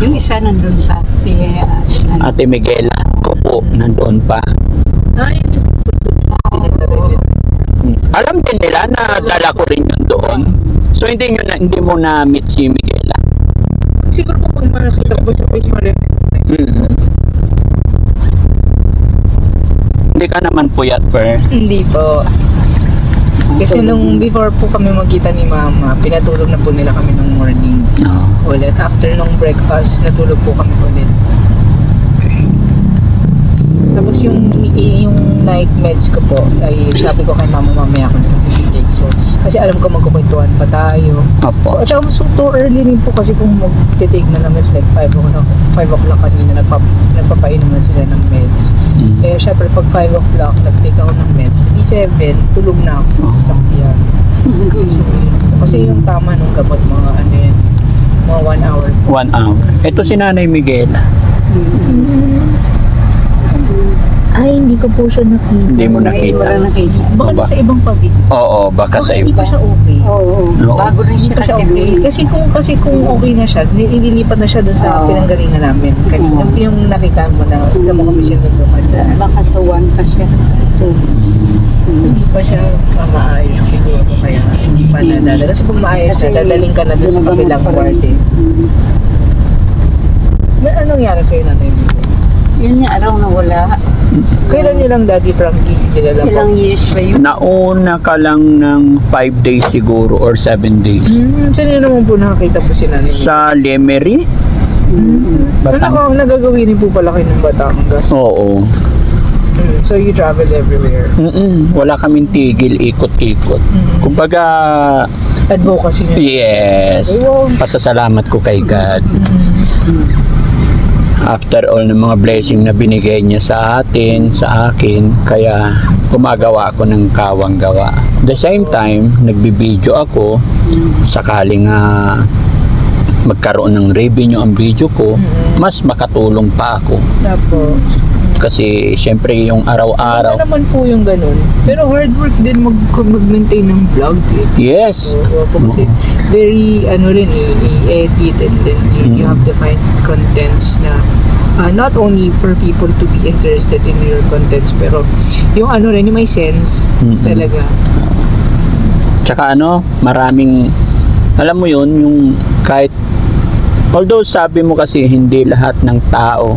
Yung isa nandun pa, si uh, ano, Ate Miguela ko po, nandoon pa. Ay. Hmm. Alam din nila na dala ko rin yun doon. So hindi nyo na, hindi mo na meet si Miguela. siguro po pag makakita ko sa face mo rin. Mm. Hindi ka naman puyat, Per. Hindi po. Kasi nung before po kami magkita ni mama, pinatulog na po nila kami nung morning No. ulit. After nung breakfast, natulog po kami ulit. Tapos yung yung night meds ko po, ay sabi ko kay mama mamaya ako na mag-take. So, kasi alam ko magkukwentuhan pa tayo. So, Opo. at saka so, too early rin po kasi kung mag-take na naman like 5 o'clock, 5 o'clock kanina, nagpap nagpapainom na sila ng meds. Mm. Eh, syempre, pag 5 o'clock, nag-take ako ng meds. Di 7, tulog na ako sa sasakyan. So. Kasi yung tama nung gamot, mga ano yan, mga 1 hour. One hour. Ito si Nanay Miguela. Ay, hindi ko po siya nakita. Hindi mo Ay, nakita. wala nakita. Baka Ba? sa ibang pagig. Oo, baka sa hindi iba. pa siya okay. Oo, Oo. bago rin Hindi siya kasi okay. Kasi kung kasi kung okay na siya, nililipat na siya doon sa pinanggalingan namin. Kanina, yung nakita mo na sa mga mission doon kanina. Baka sa one pa siya. Ito. Hindi pa siya ah, maayos siguro kaya hindi pa nadala. Kasi kung maayos Kasi na, dadaling ka na doon sa kabilang ward eh. May anong nangyari kayo na? Yun nga araw na wala. Kailan niyo lang Daddy Frankie dinala po? Ilang years ba yun? Nauna ka lang ng 5 days siguro or 7 days. Hmm, saan niyo naman po nakakita po si nanay? Sa Lemery? Ano Batang. ka, nagagawin po pala kayo ng Batangas? Oo. Hmm, so you travel everywhere? Mm-mm. Wala kaming tigil, ikot-ikot. Mm. Kumbaga, Advocacy niyo? yes. Wow. Pasasalamat ko kay God. Hmm. After all ng mga blessing na binigay niya sa atin, sa akin, kaya gumagawa ako ng kawang gawa. The same time, nagbibideo ako, sakaling nga magkaroon ng revenue ang video ko, mas makatulong pa ako. Tapo. Kasi syempre yung Ano araw-araw, naman po yung ganun. Pero hard work din mag mag-maintain ng vlog. Eh. yes, So, po kasi very ano rin i- i-edit and then you, you have to find contents na uh, not only for people to be interested in your contents pero yung ano rin yung may sense Mm-mm. talaga. Tsaka ano, maraming, alam mo yun, yung kahit, although sabi mo kasi hindi lahat ng tao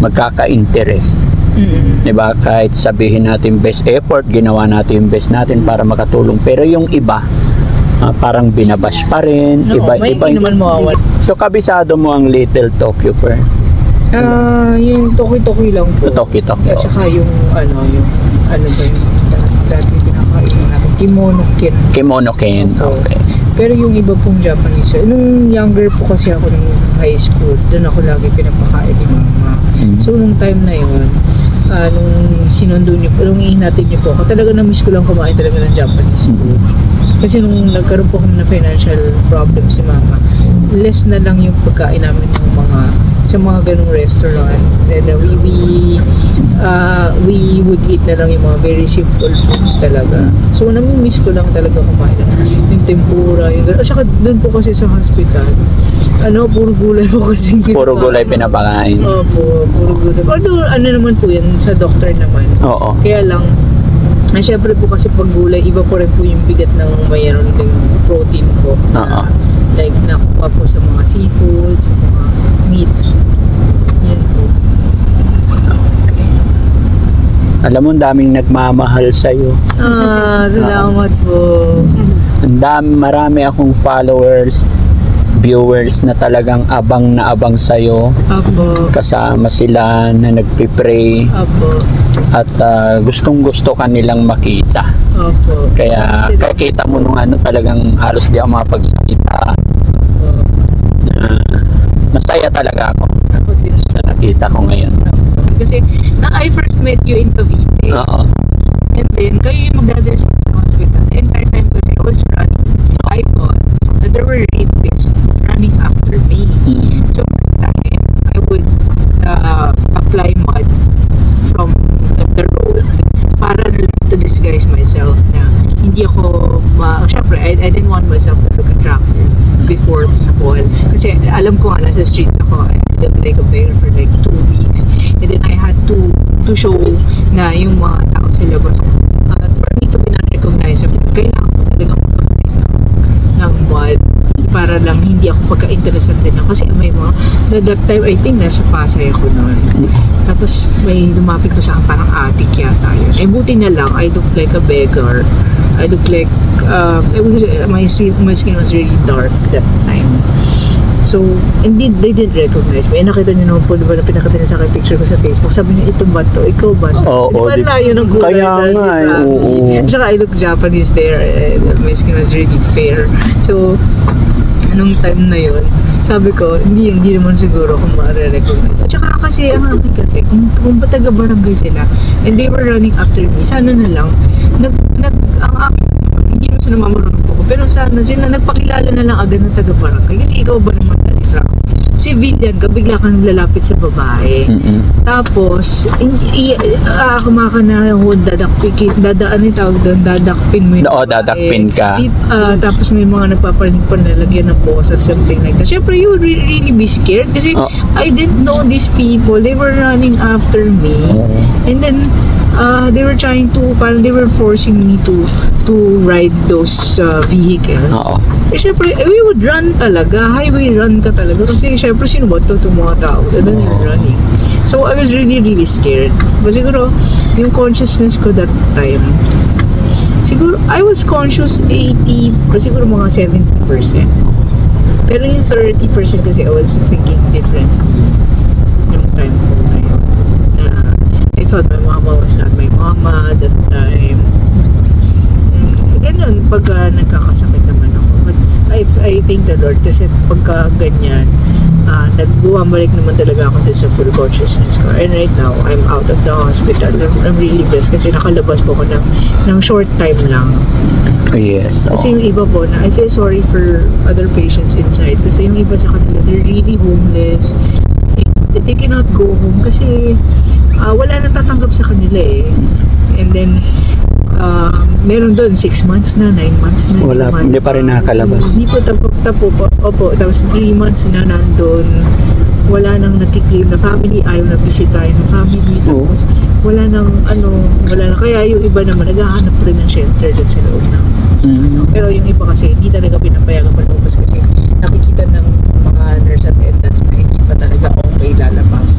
magkaka-interest. Mm. 'Di ba? Kahit sabihin natin best effort, ginawa natin yung best natin para makatulong. Pero yung iba, ah, parang binabash pa rin. No, iba, may iba. hindi naman mawawala. So, kabisado mo ang Little Tokyo per Ah, yung tokoy-tokoy lang po. Tokyo Tokyo. At saka yung ano, yung ano ba yung dati pinakain natin, kimono kit. Kimono Ken. Okay. Pero yung iba pong Japanese, nung younger po kasi ako nung high school, doon ako lagi pinapakain ni mama. Mm. So, nung time na yun, ah, nung sinundo niyo po, nung ihinatid niyo po ako, talaga na-miss ko lang kumain talaga ng Japanese food. Kasi nung nagkaroon po kami ng financial problem si mama, less na lang yung pagkain namin ng mga sa mga ganong restaurant. And uh, we, we, uh, we would eat na lang yung mga very simple foods talaga. So, nami-miss ko lang talaga kumain ng yung tempura, yung gano'n. At saka doon po kasi sa hospital, ano, puro gulay po kasi. Puro gulay pinapakain. Opo, puro gulay. Although, ano naman po yan, sa doctor naman. Oo. Kaya lang, ah, syempre po kasi pag gulay, iba po rin po yung bigat ng mayroon ng protein po. Oo. Like, nakuha po sa mga seafood, sa mga meat. Yan po. Alam mo, ang daming nagmamahal sa'yo. Ah, salamat po. Ang dami, marami akong followers, viewers na talagang abang na abang sa'yo. Apo. Kasama sila na nagpipray Apo. at ah, gustong gusto kanilang makita. Opo. Kaya Sila- kakita mo nung ano talagang halos di ako mapagsalita. Na masaya talaga ako sa nakita ko ngayon. Kasi, na I first met you in Cavite. Oo. And then, kayo yung magdadala sa hospital. The entire time kasi I was running. I thought that there were rapists running after me. Mm. So, dahil I would uh, apply mud from the, the road para na lang to disguise myself na hindi ako ma... Syempre, I, I didn't want myself to look attractive. before people. Kasi alam ko nga, nasa streets ako. I lived like a beggar for like two weeks. And then I had to to show na yung mga tao sa labas. Uh, for me to be non-recognizable, kailangan ko talaga mag-apply ng, mud para lang hindi ako pagka-interested din ako. Kasi may mga, that, that time I think nasa Pasay ako noon. Tapos may lumapit ko sa akin parang atik yata yun. Eh buti na lang, I look like a beggar. I look like, um, eh, because my, my skin was really dark that time. So, hindi, they didn't recognize me. Eh, nakita niyo naman po, di ba, na pinakita niyo sa akin picture ko sa Facebook. Sabi niya, ito ba to? Ikaw ba to? Oo, di ba, layo ng kulay kaya nga, eh, oo. At saka, I look Japanese there. Eh, my skin was really fair. So, nung time na yun, sabi ko, hindi, hindi naman siguro kung ma-recognize. At saka kasi, ang akin kasi, kung, kung ba taga-barangay sila, and they were running after me, sana na lang, nag, nag, ang akin, hindi naman sila ko, pero sana sila nagpakilala na lang agad ng taga-barangay. Kasi ikaw ba naman, Daddy Frank? Civilian ka, bigla kang lalapit sa babae. Mm-mm. Tapos, i- i- ah, kumaka na ho, dadakpin, dadaan yung tawag doon, dadakpin mo yung Oo, babae. dadakpin ka. Di- ah, tapos may mga nagpaparinig pa na lagyan ng boses, something like that. Siyempre, you re- really be scared kasi Oh. I didn't know these people. They were running after me. And then, uh, they were trying to, parang they were forcing me to to ride those uh, vehicles. Oo. Eh, syempre, eh, we would run talaga. Highway run ka talaga. Kasi, syempre, sino ba ito itong mga tao? And then you're running. So, I was really, really scared. But siguro, yung consciousness ko that time, siguro, I was conscious 80, or siguro mga 70%. Pero yung 30% kasi I was thinking differently yung time ko na yun. Na, I thought my mama was not my mama that time. Ganun, pagka nagkakasakit naman ako. But I, I thank the Lord kasi pagka ganyan, uh, nagbumabalik naman talaga ako dun sa full consciousness ko. And right now, I'm out of the hospital. I'm, I'm really blessed kasi nakalabas po ako ng, ng short time lang. Yes. Kasi oo. yung iba po na I feel sorry for other patients inside kasi yung iba sa kanila they're really homeless they, they cannot go home kasi ah, wala nang tatanggap sa kanila eh and then ah, meron doon 6 months na 9 months na Wala, months hindi pa rin nakakalabas. so, hindi po tapo, tapo po opo tapos 3 months na nandun wala nang nakiklaim na family ayaw na bisitahin ng family Oo. tapos wala nang ano wala na kaya yung iba naman naghahanap rin ng shelter doon sa loob ng Mm. pero yung iba kasi hindi talaga pinapayagan palabas kasi nakikita ng mga nurse attendants na hindi pa talaga okay lalabas.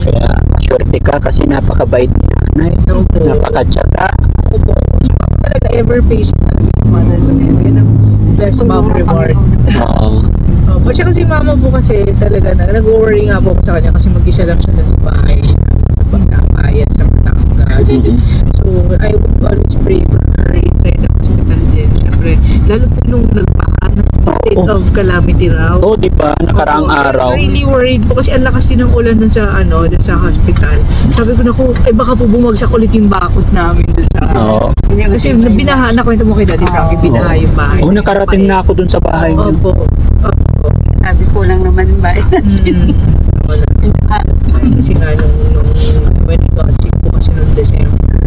Kaya, swerte ka kasi napakabait nanay. No po. Napakatsaga. Opo. Saka po talaga ever patient talaga yung mother ko na yun. Yan ang best mom reward. Oo. Opo. Siya kasi mama po kasi talaga na nag-worry nga po ako sa kanya kasi mag-isa lang siya dun sa bahay. Sa pagsabayan, sa Batangas. So, I would always pray for her inside the hospital din. Siyempre, lalo po nung ng state Oo. of calamity raw. Oo, di ba? Nakaraang Oo, araw. I'm really worried po kasi ang lakas din ng ulan dun sa ano, dun sa hospital. Sabi ko na ko, eh baka po bumagsak ulit yung bakot namin dun sa Oo. Kasi binaha, nakwento mo kay Daddy Frankie, binaha yung bahay. Oo, nakarating na ako dun sa bahay niyo. Opo. Opo. Sabi ko lang naman ba? Mm. Wala. Kasi nga nung, nung when I got sick po kasi nung December,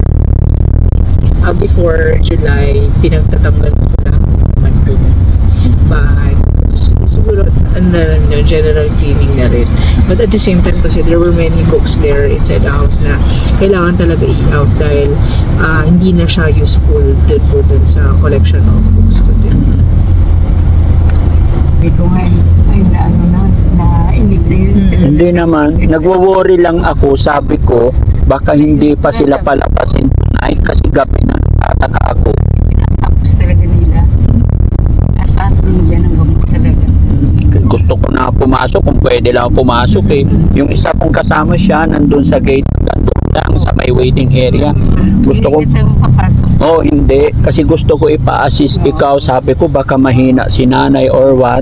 ah, before July, pinagtatanggal ko bahay. Siguro, ano na lang yun, general cleaning na rin. But at the same time kasi there were many books there inside the house na kailangan talaga i-out dahil ah, hindi na siya useful din po dun sa collection of books ko din. Ko nga, ay na ano na, na inig na yun. Mm. Hindi naman. Nagwo-worry lang ako. Sabi ko, baka hindi pa sila palapasin tonight kasi gabi na natataka ako. Tapos talaga nila. At at nila ng gamot talaga. Gusto ko na pumasok kung pwede lang pumasok eh. Yung isa kong kasama siya nandun sa gate nandun lang sa may waiting area. Gusto ko. Oh, hindi. Kasi gusto ko ipa-assist ikaw. Sabi ko baka mahina si nanay or what.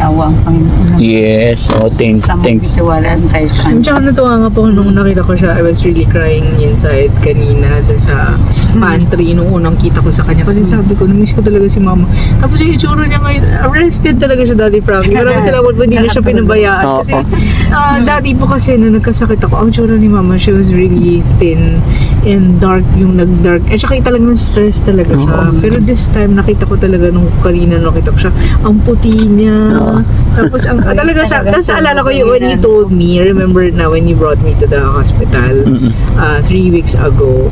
May awa ang Panginoon. Yes. Oh, thank, Sa thanks. magtitiwalaan tayo sa kanya. saka natuwa nga po nung nakita ko siya, I was really crying inside kanina dun sa pantry nung unang kita ko sa kanya. Kasi sabi ko, namiss ko talaga si mama. Tapos yung itsura niya ngayon, arrested talaga siya, Daddy Frankie. Maraming salamat po, hindi na siya pinabayaan. Kasi Oo. ah, dati po kasi na nagkasakit ako, ang itsura ni mama, she was really thin. And dark yung nag-dark. At saka talagang stress talaga siya. Oo. Pero this time, nakita ko talaga nung kanina nakita ko siya, ang puti niya. Oo. Tapos, ang, Ay, talaga sa, tapos alala ko yung when you told me, remember na when you brought me to the hospital, Mm-mm. uh, three weeks ago,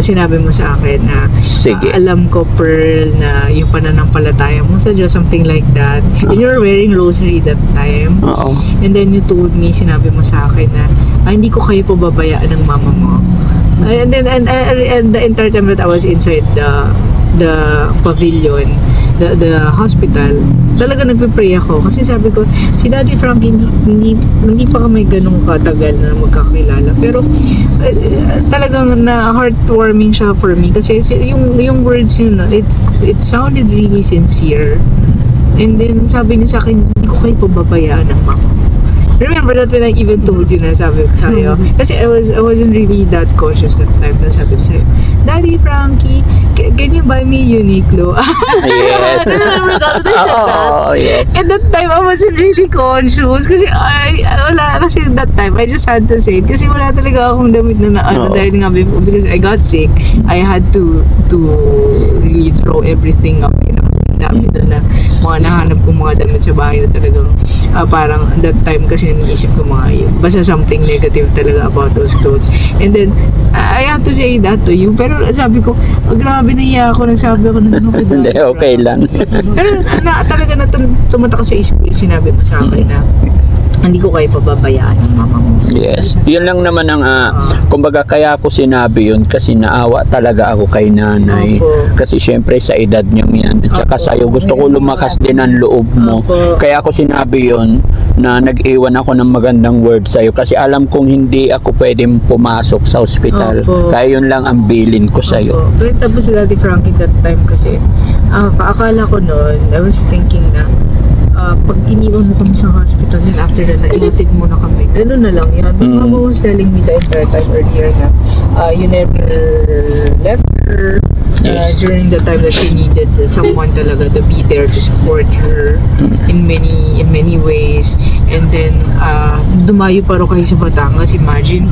sinabi mo sa akin na Sige. ah, alam ko Pearl na yung pananampalataya mo sa Diyos something like that and you were wearing rosary that time Oo. and then you told me sinabi mo sa akin na ah, hindi ko kayo pababayaan ng mama mo and then and, and, and the entire that I was inside the the pavilion the, the hospital talaga nagpe-pray ako. Kasi sabi ko si Daddy Frank hindi, hindi, hindi pa kami ganun katagal na magkakilala. Pero eh, talagang na heartwarming siya for me. Kasi si- yung yung words yun it it sounded really sincere. And then sabi niya sa akin hindi ko kayo pababayaan ng mama. ko." Remember that when I even told you na sabi ko sa'yo kasi I was I wasn't really that conscious that time na sabi ko sa'yo Daddy Frankie ca- can you buy me Uniqlo? Yes. Remember that? Did I said that? Yes. At that time, I wasn't really conscious kasi I, wala, kasi that time, I just had to say it kasi wala talaga akong damit na, na ano, Oo. dahil nga before, because I got sick, I had to, to really throw everything kasi ang dami doon na mga nahanap kong mga damit sa bahay na talagang ah, parang that time kasi naisip ko mga yun, basta something negative talaga about those clothes. And then, I had to say that to you, pero sabi ko, oh, grabe naiya ako, nagsabi ako na ano ko Hindi, okay lang. pero na, talaga na tum- tumatak sa isip ko sinabi mo sa akin na hindi ko kayo pababayaan ng mama mo. Yes. Yun lang naman ang, ah, kumbaga kaya ako sinabi yun kasi naawa talaga ako kay nanay. Opo. Kasi syempre sa edad niyang yan. At saka Opo. sa'yo gusto ko lumakas din ang loob mo. Opo. Kaya ako sinabi yun na nag-iwan ako ng magandang word sa'yo kasi alam kong hindi ako pwedeng pumasok sa ospital. Opo. Kaya yun lang ang bilin ko sa'yo. Opo. Pero tapos si Daddy Frankie that time kasi, ah kaakala ko noon, I was thinking na, pag iniwan mo kami sa hospital, then after that, naihatid mo na kami. Ganun na lang yan. My Mm. mama was telling me the entire time earlier na ah, you never left her ah, Yes. during the time that she needed someone talaga to be there to support her in many in many ways. And then, ah, dumayo pa rin kayo sa Batangas. Imagine,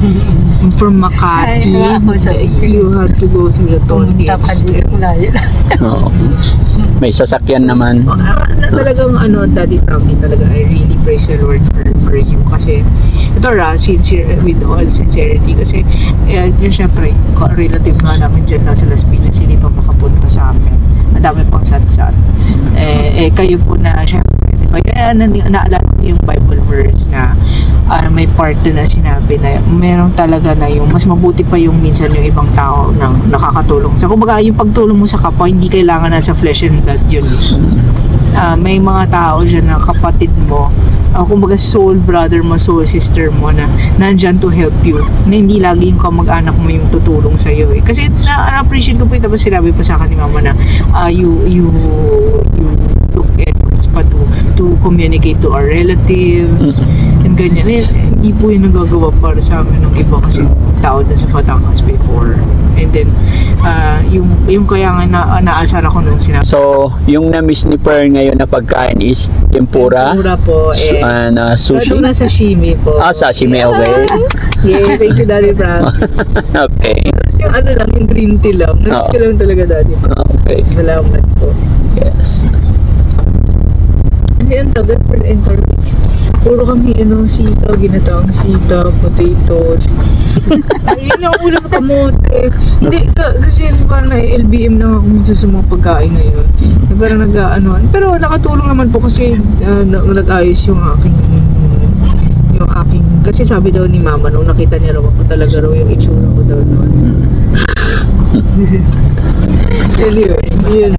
from Makati, Ay, you had to go through the toll gates. dito, layo. May sasakyan naman. Ah, na talagang ano, Daddy Frankie talaga, I really praise the Lord for, for you kasi ito ra, sincere, with all sincerity kasi eh, yun syempre, relative nga namin dyan na sa Las Piñas, hindi pa makapunta sa amin. Ang dami pang sat-sat. Eh, eh, kayo po na, syempre, na, naalala ko yung Bible verse na ah, may part na sinabi na meron talaga na yung mas mabuti pa yung minsan yung ibang tao na nakakatulong. So, kumbaga, yung pagtulong mo sa kapwa, hindi kailangan na sa flesh and blood yun. Ah, may mga tao dyan na kapatid mo, uh, kumbaga soul brother mo, soul sister mo na nandyan to help you. Na hindi lagi yung kamag-anak mo yung tutulong sa iyo eh. Kasi na, na-appreciate ko po ito, tapos sinabi pa sa akin ni mama na ah, you, you, you took efforts pa to, to communicate to our relatives and ganyan. Eh, hindi po yung nagagawa para sa amin ng iba kasi tao dun sa Batangas before. And then, ah, yung, yung kaya nga na, naasar ako nung sinabi So, yung na-miss ni Per ngayon na pagkain is tempura, Mura po. Eh, ah, na sushi. Na sashimi po. Ah, sashimi, okay. Yay, thank you, Daddy Frank. okay. Tapos yung ano lang, yung green tea lang. Namiss Oo. ko lang talaga, Daddy Frank. Okay. Salamat po. Yes. Kasi ang tagal for the entire week. Puro kami, ano, sita, ginataang sita, potatoes. Ay, yun lang ulam kamote. Hindi, ka, kasi parang na LBM lang ako minsan sa mga pagkain na yun. Parang nag ano, pero nakatulong naman po kasi na- nag-ayos yung aking yung aking kasi sabi daw ni mama nung nakita niya raw ako talaga raw yung itsura ko daw noon. anyway, yun.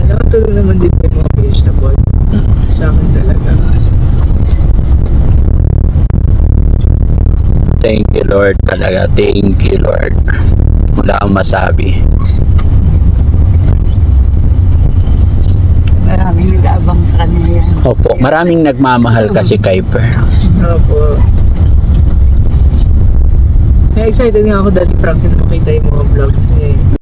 Ano, tulong naman din po yung mga vegetable. Sa akin talaga. Thank you, Lord. Talaga, thank you, Lord. Wala akong masabi. Maraming nag-aabang sa kanya yan. Opo, maraming nagmamahal kasi kay Per. Opo. Kaya excited nga ako dati Frank na makita yung mga vlogs niya eh.